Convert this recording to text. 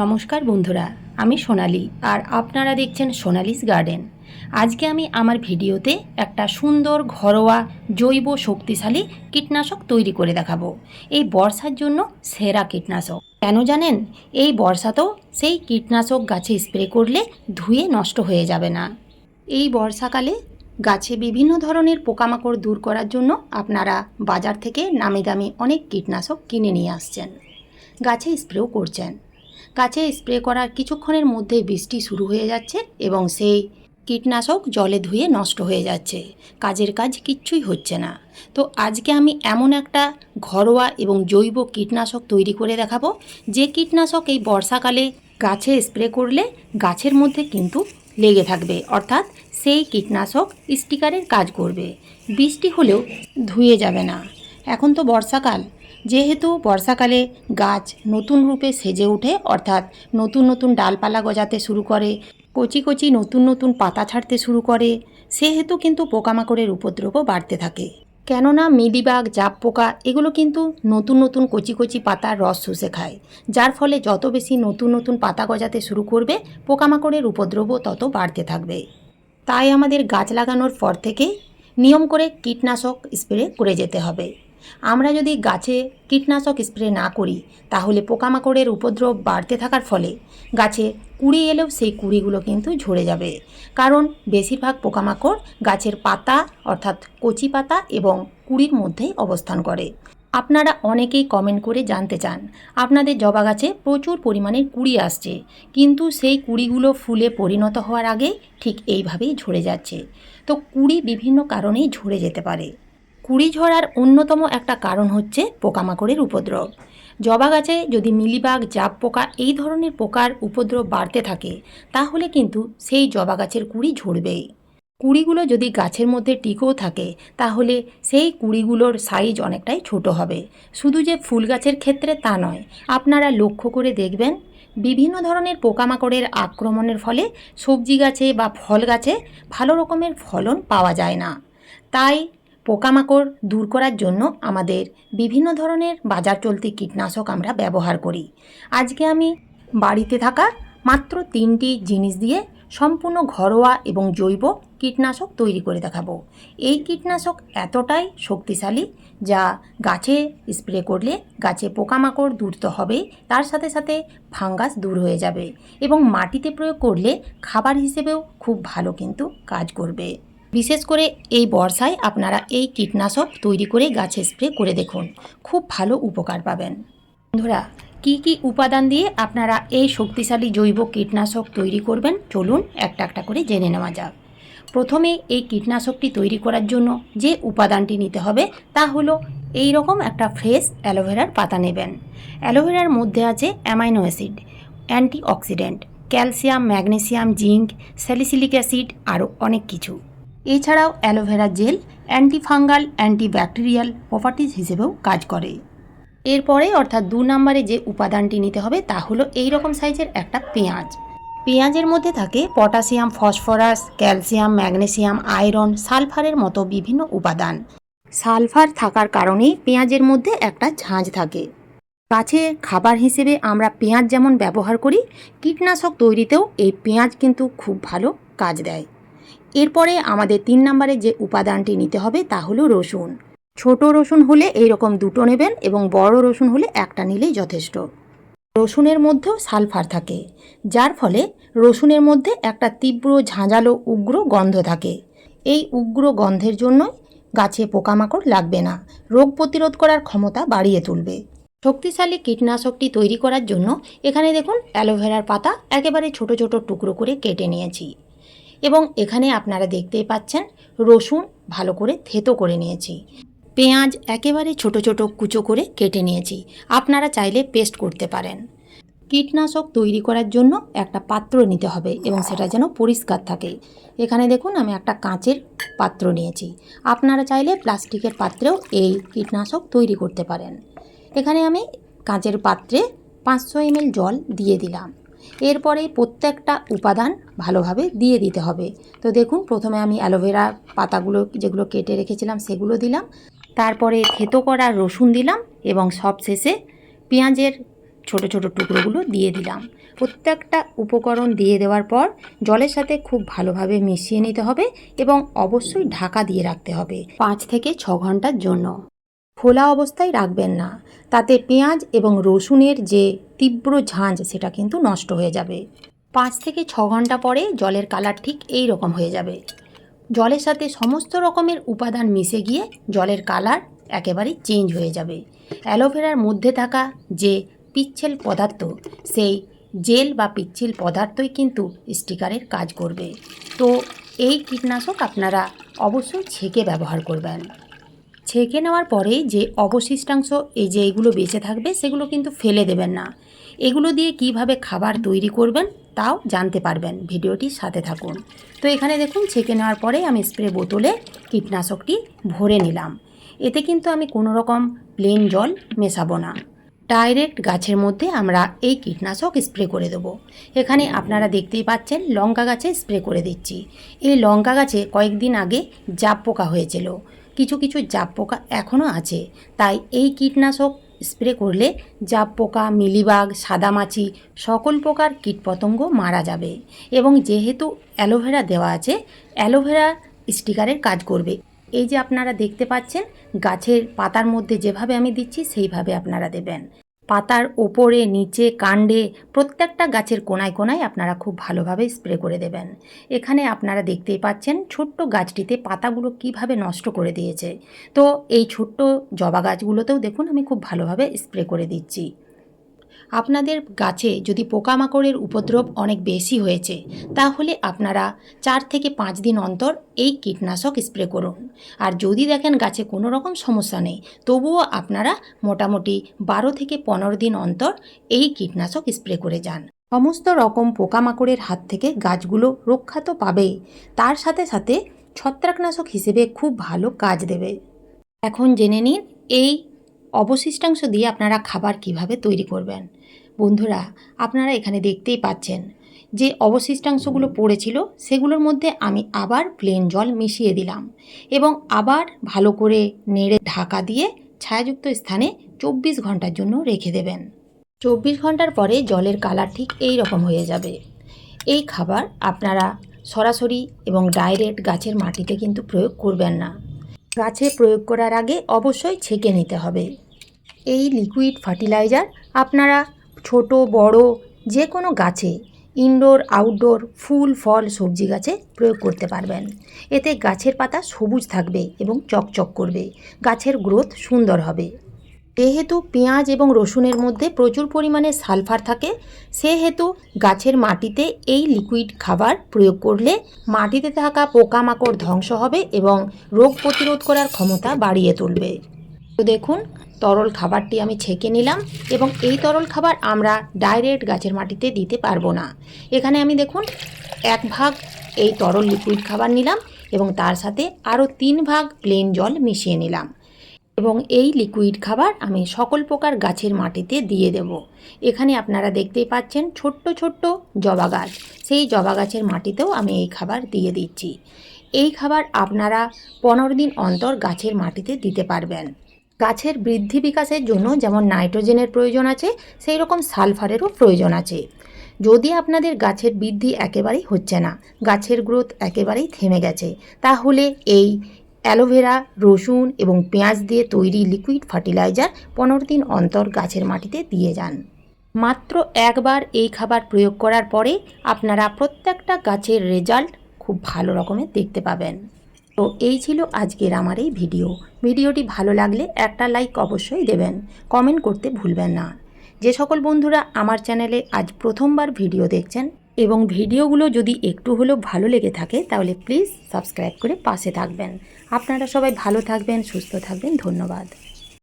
নমস্কার বন্ধুরা, আমি সোনালি আর আপনারা দেখছেন সোনালিস গার্ডেন। আজকে আমি আমার ভিডিওতে একটা সুন্দর ঘরোয়া জৈব শক্তিশালী কীটনাশক তৈরি করে দেখাবো। এই বর্ষার জন্য সেরা কীটনাশক। কেন জানেন? এই বর্ষাতেও সেই কীটনাশক গাছে স্প্রে করলে ধুয়ে নষ্ট হয়ে যাবে না। এই বর্ষাকালে গাছে বিভিন্ন ধরনের পোকামাকড় দূর করার জন্য আপনারা বাজার থেকে নামি দামি অনেক কীটনাশক কিনে নিয়ে আসছেন। গাছে স্প্রেও করছেন। গাছে স্প্রে করার কিছুক্ষণের মধ্যেই বৃষ্টি শুরু হয়ে যাচ্ছে এবং সেই কীটনাশক জলে ধুয়ে নষ্ট হয়ে যাচ্ছে। কাজের কাজ কিচ্ছুই হচ্ছে না। তো আজকে আমি এমন একটা ঘরোয়া এবং জৈব কীটনাশক তৈরি করে দেখাবো। যে কীটনাশক এই বর্ষাকালে গাছে স্প্রে করলে গাছের মধ্যে কিন্তু লেগে থাকবে। অর্থাৎ সেই কীটনাশক স্টিকারের কাজ করবে। বৃষ্টি হলেও ধুয়ে যাবে না। এখন তো বর্ষাকাল। যেহেতু বর্ষাকালে গাছ নতুন রূপে সেজে ওঠে, অর্থাৎ নতুন নতুন ডালপালা গজাতে শুরু করে, কচি কচি নতুন নতুন পাতা ছাড়তে শুরু করে, সেহেতু কিন্তু পোকামাকড়ের উপদ্রবও বাড়তে থাকে। কেননা মিলিবাগ জাপ পোকা এগুলো কিন্তু নতুন নতুন কচি কচি পাতার রস শুষে খায়, যার ফলে যত বেশি নতুন নতুন পাতা গজাতে শুরু করবে, পোকামাকড়ের উপদ্রবও তত বাড়তে থাকবে। তাই আমাদের গাছ লাগানোর পর থেকে নিয়ম করে কীটনাশক স্প্রে করে যেতে হবে। আমরা যদি গাছে কীটনাশক স্প্রে না করি, তাহলে পোকামাকড়ের উপদ্রব বাড়তে থাকার ফলে গাছে কুড়ি এলেও সেই কুড়িগুলো কিন্তু ঝরে যাবে। কারণ বেশিরভাগ পোকামাকড় গাছের পাতা, অর্থাৎ কচি পাতা এবং কুড়ির মধ্যেই অবস্থান করে। আপনারা অনেকেই কমেন্ট করে জানতে চান, আপনাদের জবা গাছে প্রচুর পরিমাণে কুড়ি আসছে, কিন্তু সেই কুড়িগুলো ফুলে পরিণত হওয়ার আগে ঠিক এইভাবেই ঝরে যাচ্ছে। তো কুড়ি বিভিন্ন কারণেই ঝরে যেতে পারে। কুড়ি ঝরার অন্যতম একটা কারণ হচ্ছে পোকামাকড়ের উপদ্রব। জবা গাছে যদি মিলিবাগ, জাপ পোকা এই ধরনের পোকার উপদ্রব বাড়তে থাকে, তাহলে কিন্তু সেই জবা গাছের কুড়ি ঝরবেই। কুড়িগুলো যদি গাছের মধ্যে টিকেও থাকে, তাহলে সেই কুড়িগুলোর সাইজ অনেকটাই ছোট হবে। শুধু যে ফুল গাছের ক্ষেত্রে তা নয়, আপনারা লক্ষ্য করে দেখবেন, বিভিন্ন ধরনের পোকামাকড়ের আক্রমণের ফলে সবজি গাছে বা ফল গাছে ভালো রকমের ফলন পাওয়া যায় না। তাই পোকামাকড় দূর করার জন্য আমাদের বিভিন্ন ধরনের বাজার চলতি কীটনাশক আমরা ব্যবহার করি। আজকে আমি বাড়িতে থাকা মাত্র তিনটি জিনিস দিয়ে সম্পূর্ণ ঘরোয়া এবং জৈব কীটনাশক তৈরি করে দেখাবো। এই কীটনাশক এতটাই শক্তিশালী যা গাছে স্প্রে করলে গাছে পোকামাকড় দূর তো হবেই, তার সাথে সাথে ফাঙ্গাস দূর হয়ে যাবে এবং মাটিতে প্রয়োগ করলে খাবার হিসেবেও খুব ভালো কিন্তু কাজ করবে। বিশেষ করে এই বর্ষায় আপনারা এই কীটনাশক তৈরি করে গাছে স্প্রে করে দেখুন। খুব ভালো উপকার পাবেন। বন্ধুরা, কি কি উপাদান দিয়ে আপনারা এই শক্তিশালী জৈব কীটনাশক তৈরি করবেন? চলুন একটা একটা করে জেনে নেওয়া যাক। প্রথমে এই কীটনাশকটি তৈরি করার জন্য যে উপাদানটি নিতে হবে তা হলো এই রকম একটা ফ্রেশ অ্যালোভেরার পাতা নেবেন। অ্যালোভেরার মধ্যে আছে amino acid, antioxidant, calcium, magnesium, zinc, salicylic acid, আরও অনেক কিছু। এছাড়াও aloe vera gel, antifungal, antibacterial properties হিসেবেও কাজ করে। এরপরে অর্থাৎ দু নম্বরে যে উপাদানটি নিতে হবে তা হলো এই রকম সাইজের একটা পেঁয়াজ। পেঁয়াজের মধ্যে থাকে potassium, phosphorus, calcium, magnesium, iron, সালফারের মতো বিভিন্ন উপাদান। সালফার থাকার কারণেই পেঁয়াজের মধ্যে একটা ঝাঁঝ থাকে। গাছে খাবার হিসেবে আমরা পেঁয়াজ যেমন ব্যবহার করি, কীটনাশক তৈরিতেও এই পেঁয়াজ কিন্তু খুব ভালো কাজ দেয়। এরপরে আমাদের তিন নম্বরে যে উপাদানটি নিতে হবে তা হলো রসুন। ছোট রসুন হলে এই রকম দুটো নেবেন এবং বড় রসুন হলে একটা নিলেই যথেষ্ট। রসুনের মধ্যেও সালফার থাকে, যার ফলে রসুনের মধ্যে একটা তীব্র ঝাঁঝালো উগ্র গন্ধ থাকে। এই উগ্র গন্ধের জন্যই গাছে পোকামাকড় লাগবে না, রোগ প্রতিরোধ করার ক্ষমতা বাড়িয়ে তুলবে। শক্তিশালী কীটনাশকটি তৈরি করার জন্য এখানে দেখুন অ্যালোভেরার পাতা একেবারে ছোট ছোট টুকরো করে কেটে নিয়েছি। এবং এখানে আপনারা দেখতেই পাচ্ছেন, রসুন ভালো করে থেতো করে নিয়েছি। পেঁয়াজ একেবারে ছোট ছোট কুচো করে কেটে নিয়েছি। আপনারা চাইলে পেস্ট করতে পারেন। কীটনাশক তৈরি করার জন্য একটা পাত্র নিতে হবে এবং সেটা যেন পরিষ্কার থাকে। এখানে দেখুন, আমি একটা কাঁচের পাত্র নিয়েছি। আপনারা চাইলে প্লাস্টিকের পাত্রেও এই কীটনাশক তৈরি করতে পারেন। এখানে আমি কাঁচের পাত্রে পাঁচশো এমএল জল দিয়ে দিলাম। এরপরে প্রত্যেকটা উপাদান ভালোভাবে দিয়ে দিতে হবে। তো দেখুন, প্রথমে আমি অ্যালোভেরা পাতাগুলো যেগুলো কেটে রেখেছিলাম সেগুলো দিলাম। তারপরে থেতো করা রসুন দিলাম এবং সব শেষে পেঁয়াজের ছোট ছোট টুকরোগুলো দিয়ে দিলাম। প্রত্যেকটা উপকরণ দিয়ে দেওয়ার পর জলের সাথে খুব ভালোভাবে মিশিয়ে নিতে হবে এবং অবশ্যই ঢাকা দিয়ে রাখতে হবে পাঁচ থেকে ছ ঘণ্টার জন্য। খোলা অবস্থায় রাখবেন না। তাতে পেঁয়াজ এবং রসুনের যে তীব্র ঝাঁঝ সেটা কিন্তু নষ্ট হয়ে যাবে। পাঁচ থেকে ছ ঘণ্টা পরে জলের কালার ঠিক এই রকম হয়ে যাবে। জলের সাথে সমস্ত রকমের উপাদান মিশে গিয়ে জলের কালার একেবারেই চেঞ্জ হয়ে যাবে। অ্যালোভেরার মধ্যে থাকা যে পিচ্ছিল পদার্থ, সেই জেল বা পিচ্ছিল পদার্থই কিন্তু স্টিকারের কাজ করবে। তো এই কীটনাশক আপনারা অবশ্যই ছেঁকে ব্যবহার করবেন। ছেঁকে নেওয়ার পরে যে অবশিষ্টাংশ, এই যে এইগুলো বেঁচে থাকবে, সেগুলো কিন্তু ফেলে দেবেন না। এগুলো দিয়ে কীভাবে খাবার তৈরি করবেন, তাও জানতে পারবেন। ভিডিওটির সাথে থাকুন। তো এখানে দেখুন, ছেঁকে নেওয়ার পরে আমি স্প্রে বোতলে কীটনাশকটি ভরে নিলাম। এতে কিন্তু আমি কোনো রকম প্লেন জল মেশাবো না। ডাইরেক্ট গাছের মধ্যে আমরা এই কীটনাশক স্প্রে করে দেবো। এখানে আপনারা দেখতেই পাচ্ছেন, লঙ্কা গাছে স্প্রে করে দিচ্ছি। এই লঙ্কা গাছে কয়েকদিন আগে জাপ পোকা হয়েছিল। কিছু কিছু জাপ পোকা এখনও আছে। তাই এই কীটনাশক স্প্রে করলে জাপ পোকা, মিলিবাগ, সাদামাছি সকল প্রকার কীটপতঙ্গ মারা যাবে এবং যেহেতু অ্যালোভেরা দেওয়া আছে, অ্যালোভেরা স্টিকারের কাজ করবে। এই যে আপনারা দেখতে পাচ্ছেন, গাছের পাতার মধ্যে যেভাবে আমি দিচ্ছি, সেইভাবে আপনারা দেবেন। পাতার ওপরে, নিচে, কাণ্ডে প্রত্যেকটা গাছের কোনায় কোনায় আপনারা খুব ভালোভাবে স্প্রে করে দেবেন। এখানে আপনারা দেখতেই পাচ্ছেন ছোট্ট গাছটিতে পাতাগুলো কীভাবে নষ্ট করে দিয়েছে। তো এই ছোট্ট জবা গাছগুলোতেও দেখুন আমি খুব ভালোভাবে স্প্রে করে দিচ্ছি। আপনাদের গাছে যদি পোকামাকড়ের উপদ্রব অনেক বেশি হয়েছে, তাহলে আপনারা চার থেকে পাঁচ দিন অন্তর এই কীটনাশক স্প্রে করুন। আর যদি দেখেন গাছে কোনো রকম সমস্যা নেই, তবুও আপনারা মোটামুটি বারো থেকে পনেরো দিন অন্তর এই কীটনাশক স্প্রে করে যান। সমস্ত রকম পোকামাকড়ের হাত থেকে গাছগুলো রক্ষা তো পাবেই, তার সাথে সাথে ছত্রাকনাশক হিসেবে খুব ভালো কাজ দেবে। এখন জেনে নিন এই অবশিষ্টাংশ দিয়ে আপনারা খাবার কীভাবে তৈরি করবেন? বন্ধুরা, আপনারা এখানে দেখতেই পাচ্ছেন যে অবশিষ্টাংশগুলো পড়েছিল, সেগুলোর মধ্যে আমি আবার প্লেন জল মিশিয়ে দিলাম এবং আবার ভালো করে নেড়ে ঢাকা দিয়ে ছায়াযুক্ত স্থানে চব্বিশ ঘণ্টার জন্য রেখে দেবেন। চব্বিশ ঘণ্টার পরে জলের কালার ঠিক এই রকম হয়ে যাবে। এই খাবার আপনারা সরাসরি এবং ডাইরেক্ট গাছের মাটিতে কিন্তু প্রয়োগ করবেন না। গাছে প্রয়োগ করার আগে অবশ্যই ছেঁকে নিতে হবে। এই লিকুইড ফার্টিলাইজার আপনারা ছোট, বড় যে কোনো গাছে ইনডোর আউটডোর ফুল, ফল, সবজি গাছে প্রয়োগ করতে পারবেন। এতে গাছের পাতা সবুজ থাকবে এবং চকচক করবে। গাছের গ্রোথ সুন্দর হবে। যেহেতু পেঁয়াজ এবং রসুনের মধ্যে প্রচুর পরিমাণে সালফার থাকে, সেহেতু গাছের মাটিতে এই লিকুইড খাবার প্রয়োগ করলে মাটিতে থাকা পোকামাকড় ধ্বংস হবে এবং রোগ প্রতিরোধ করার ক্ষমতা বাড়িয়ে তুলবে। তো দেখুন, তরল খাবারটি আমি ছেঁকে নিলাম এবং এই তরল খাবার আমরা ডাইরেক্ট গাছের মাটিতে দিতে পারব না। এখানে আমি দেখুন, এক ভাগ এই তরল লিকুইড খাবার নিলাম এবং তার সাথে আরও তিন ভাগ প্লেন জল মিশিয়ে নিলাম। এবং এই লিকুইড খাবার আমি সকল প্রকার গাছের মাটিতে দিয়ে দেব। এখানে আপনারা দেখতেই পাচ্ছেন ছোট্ট ছোট্ট জবা গাছ। সেই জবা গাছের মাটিতেও আমি এই খাবার দিয়ে দিচ্ছি। এই খাবার আপনারা পনেরো দিন অন্তর গাছের মাটিতে দিতে পারবেন। গাছের বৃদ্ধি বিকাশের জন্য যেমন নাইট্রোজেনের প্রয়োজন আছে সেই রকম সালফারেরও প্রয়োজন আছে। যদি আপনাদের গাছের বৃদ্ধি একেবারেই হচ্ছে না, গাছের গ্রোথ একেবারেই থেমে গেছে, তাহলে এই অ্যালোভেরা রসুন এবং পেঁয়াজ দিয়ে তৈরি লিকুইড ফার্টিলাইজার পনেরো দিন অন্তর গাছের মাটিতে দিয়ে যান। মাত্র একবার এই খাবার প্রয়োগ করার পরে আপনারা প্রত্যেকটা গাছের রেজাল্ট খুব ভালো রকমের দেখতে পাবেন। তো এই ছিল আজকের আমার এই ভিডিও ভিডিওটি ভালো লাগলে একটা লাইক অবশ্যই দেবেন। কমেন্ট করতে ভুলবেন না। যে সকল বন্ধুরা আমার চ্যানেলে আজ প্রথমবার ভিডিও দেখছেন এবং ভিডিওগুলো যদি একটু হলেও ভালো লেগে থাকে, তাহলে প্লিজ সাবস্ক্রাইব করে পাশে থাকবেন। আপনারা সবাই ভালো থাকবেন, সুস্থ থাকবেন, ধন্যবাদ।